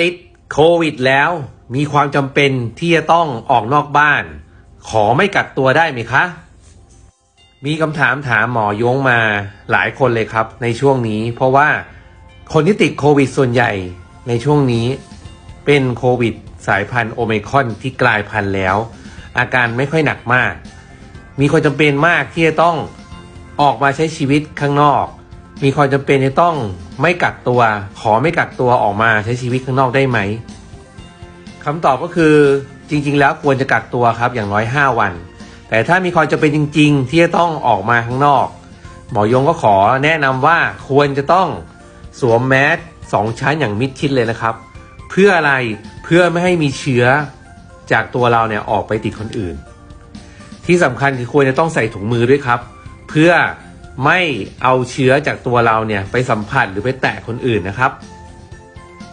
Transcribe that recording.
ติดโควิดแล้ว มีความจำเป็นที่จะต้องออกนอกบ้าน ขอไม่กักตัวได้ไหมคะ มีคำถามถามหมอยงมาหลายคนเลยครับในช่วงนี้ เพราะว่าคนที่ติดโควิดส่วนใหญ่ในช่วงนี้เป็นโควิดสายพันธุ์โอไมคอนที่กลายพันธุ์แล้ว อาการไม่ค่อยหนักมาก มีความจำเป็นมากที่จะต้องออกมาใช้ชีวิตข้างนอก มีความจำเป็นที่ต้องไม่กักตัว ขอไม่กักตัวออกมาใช้ชีวิตข้างนอกได้ไหมคำตอบก็คือจริง ๆ แล้วควรจะกักตัวครับอย่างน้อย 5 วัน แต่ถ้ามีความจำเป็นจริง ๆ ที่จะต้องออกมาข้างนอก หมอยงก็ขอแนะนำว่าควรจะต้องสวมแมสสองชั้นอย่างมิดชิดเลยนะครับ เพื่ออะไรเพื่อไม่ให้มีเชื้อจากตัวเราเนี่ยออกไปติดคนอื่น ที่สำคัญคือควรจะต้องใส่ถุงมือด้วยครับ เพื่อ ไม่เอาเชื้อจากตัวเราเนี่ยไปสัมผัสหรือไปแตะคนอื่นนะครับ